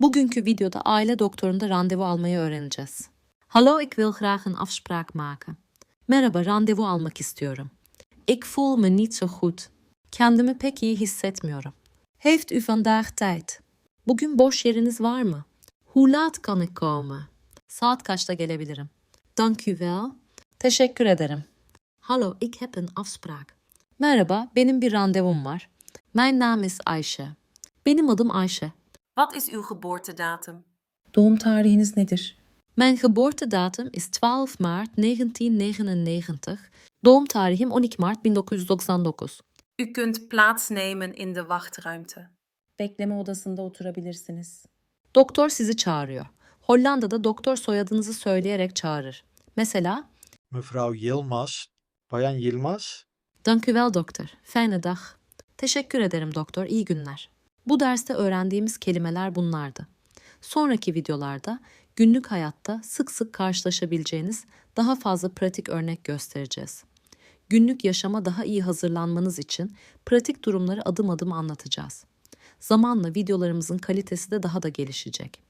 Bugünkü videoda aile doktorunda randevu almayı öğreneceğiz. Hallo, ik wil graag een afspraak maken. Merhaba, randevu almak istiyorum. Ik voel me niet zo goed. Kendimi pek iyi hissetmiyorum. Heeft u vandaag tijd? Bugün boş yeriniz var mı? Hoe laat kan ik komen? Saat kaçta gelebilirim? Dank u wel. Teşekkür ederim. Hallo, ik heb een afspraak. Merhaba, benim bir randevum var. Mijn naam is Ayşe. Benim adım Ayşe. Wat is uw geboortedatum? Doğum tarihiniz nedir? Mijn geboortedatum is 12 maart 1999. Doğum tarihim 12 Mart 1999. U kunt plaatsnemen in de wachtruimte. Bekleme odasında oturabilirsiniz. Doktor sizi çağırıyor. Hollanda'da doktor soyadınızı söyleyerek çağırır. Mesela, Mevrouw Yilmaz. Bayan Yilmaz. Dank u wel doktor. Fijne dag. Teşekkür ederim doktor. İyi günler. Bu derste öğrendiğimiz kelimeler bunlardı. Sonraki videolarda günlük hayatta sık sık karşılaşabileceğiniz daha fazla pratik örnek göstereceğiz. Günlük yaşama daha iyi hazırlanmanız için pratik durumları adım adım anlatacağız. Zamanla videolarımızın kalitesi de daha da gelişecek.